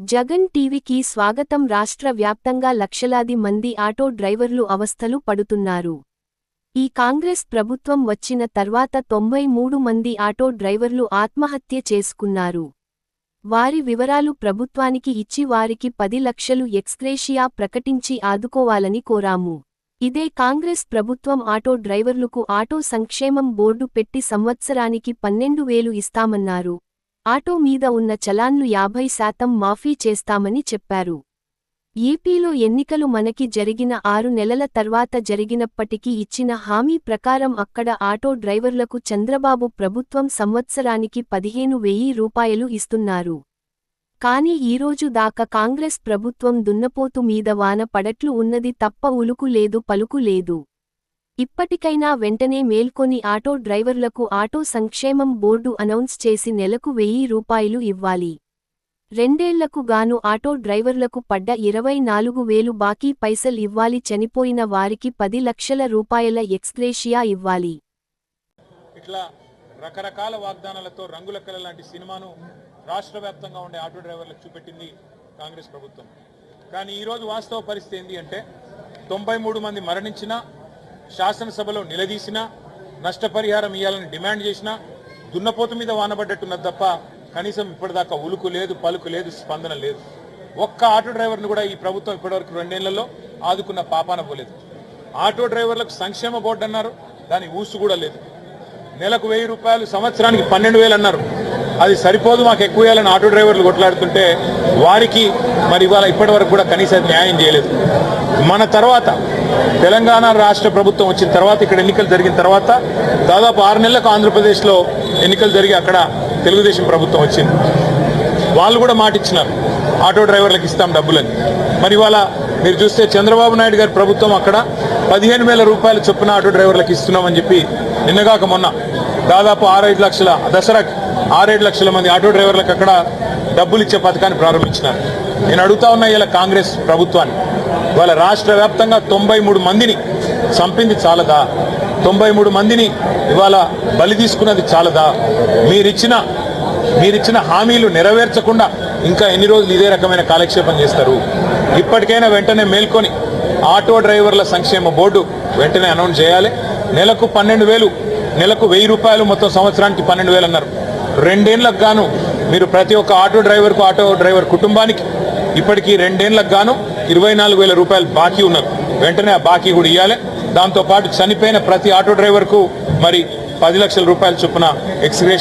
జగన్ టీవీకి స్వాగతం. రాష్ట్ర వ్యాప్తంగా లక్షలాది మంది ఆటో డ్రైవర్లు అవస్థలు పడుతున్నారు. ఈ కాంగ్రెస్ ప్రభుత్వం వచ్చిన తర్వాత తొంభై మూడు మంది ఆటో డ్రైవర్లు ఆత్మహత్య చేసుకున్నారు. వారి వివరాలు ప్రభుత్వానికి ఇచ్చి వారికి పది లక్షలు ఎక్స్గ్రేషియా ప్రకటించి ఆదుకోవాలని కోరాము. ఇదే కాంగ్రెస్ ప్రభుత్వం ఆటో డ్రైవర్లకు ఆటో సంక్షేమం బోర్డు పెట్టి సంవత్సరానికి పన్నెండు వేలు ఇస్తామన్నారు. ఆటో మీద ఉన్న చలాన్లు యాభై శాతం మాఫీ చేస్తామని చెప్పారు. ఏపీలో ఎన్నికలు మనకి జరిగిన ఆరు నెలల తర్వాత జరిగినప్పటికీ ఇచ్చిన హామీ ప్రకారం అక్కడ ఆటో డ్రైవర్లకు చంద్రబాబు ప్రభుత్వం సంవత్సరానికి పదిహేను వెయ్యి రూపాయలు ఇస్తున్నారు. కానీ ఈరోజు దాకా కాంగ్రెస్ ప్రభుత్వం దున్నపోతు మీద వాన పడట్లు ఉన్నది తప్ప ఉలుకు లేదు పలుకు లేదు. ఇప్పటికైనా వెంటనే మేల్కొని ఆటో డ్రైవర్లకు ఆటో సంక్షేమం బోర్డు అనౌన్స్ చేసి నెలకు వెయ్యి రూపాయలు ఇవ్వాలి. రెండేళ్ళకు గాను ఆటో డ్రైవర్లకు పడ్డ ఇరవై నాలుగు వేలు బాకీ పైసల్ ఇవ్వాలి చనిపోయిన వారికి పది లక్షల రూపాయల ఎక్స్గ్రేషియా ఇవ్వాలి. ఇట్లా రకరకాల వాగ్దానాలతో రంగుల కళ లాంటి సినిమాను రాష్ట్ర వ్యాప్తంగా ఉండే ఆటో డ్రైవర్లకు చూపెట్టింది కాంగ్రెస్ ప్రభుత్వం. కానీ ఈరోజు వాస్తవ పరిస్థితి ఏంటి అంటే తొంభై మూడు మంది మరణించినా శాసనసభలో నిలదీసినా నష్టపరిహారం ఇవ్వాలని డిమాండ్ చేసినా దున్నపోతు మీద వానబడ్డట్టున్నది తప్ప కనీసం ఇప్పటిదాకా ఉలుకు లేదు పలుకు లేదు స్పందన లేదు. ఒక్క ఆటో డ్రైవర్ను కూడా ఈ ప్రభుత్వం ఇప్పటివరకు రెండేళ్ళలో ఆదుకున్న పాపాన పోలేదు. ఆటో డ్రైవర్లకు సంక్షేమ బోర్డు అన్నారు దాని ఊసు కూడా లేదు. నెలకు వెయ్యి రూపాయలు సంవత్సరానికి పన్నెండు వేలు అన్నారు. అది సరిపోదు మాకు ఎక్కువ వేయాలని ఆటో డ్రైవర్లు కొట్లాడుతుంటే వారికి మరి ఇవాళ ఇప్పటి వరకు కూడా కనీసం న్యాయం చేయలేదు. మన తర్వాత తెలంగాణ రాష్ట్ర ప్రభుత్వం వచ్చిన తర్వాత ఇక్కడ ఎన్నికలు జరిగిన తర్వాత దాదాపు ఆరు నెలలకు ఆంధ్రప్రదేశ్లో ఎన్నికలు జరిగి అక్కడ తెలుగుదేశం ప్రభుత్వం వచ్చింది. వాళ్ళు కూడా మాట ఇచ్చినారు ఆటో డ్రైవర్లకు ఇస్తాం డబ్బులని. మరి ఇవాళ మీరు చూస్తే చంద్రబాబు నాయుడు గారి ప్రభుత్వం అక్కడ పదిహేను వేల రూపాయలు చొప్పున ఆటో డ్రైవర్లకు ఇస్తున్నామని చెప్పి నిన్నగాక మొన్న దాదాపు ఆరైదు లక్షల దసరాకి ఆరేడు లక్షల మంది ఆటో డ్రైవర్లకు అక్కడ డబ్బులు ఇచ్చే పథకాన్ని ప్రారంభించినారు. నేను అడుగుతా ఉన్నా ఇలా కాంగ్రెస్ ప్రభుత్వాన్ని ఇవాళ రాష్ట్ర వ్యాప్తంగా తొంభై మూడు మందిని చంపింది చాలదా? తొంభై మూడు మందిని ఇవాళ బలి తీసుకున్నది చాలదా? మీరిచ్చిన మీరిచ్చిన హామీలు నెరవేర్చకుండా ఇంకా ఎన్ని రోజులు ఇదే రకమైన కాలక్షేపం చేస్తారు? ఇప్పటికైనా వెంటనే మేల్కొని ఆటో డ్రైవర్ల సంక్షేమ బోర్డు వెంటనే అనౌన్స్ చేయాలి. నెలకు పన్నెండు వేలు నెలకు వెయ్యి రూపాయలు మొత్తం సంవత్సరానికి పన్నెండు వేలు అన్నారు. రెండేళ్ళకు గాను మీరు ప్రతి ఒక్క ఆటో డ్రైవర్కు ఆటో డ్రైవర్ కుటుంబానికి ఇప్పటికీ రెండేళ్ళకు గాను ఇరవై నాలుగు వేల రూపాయలు బాకీ ఉన్నారు వెంటనే ఆ బాకీ కూడా ఇవ్వాలి దాంతోపాటు చనిపోయిన ప్రతి ఆటో డ్రైవర్కు మరి పది లక్షల రూపాయల చొప్పున ఎక్స్గ్రేషన్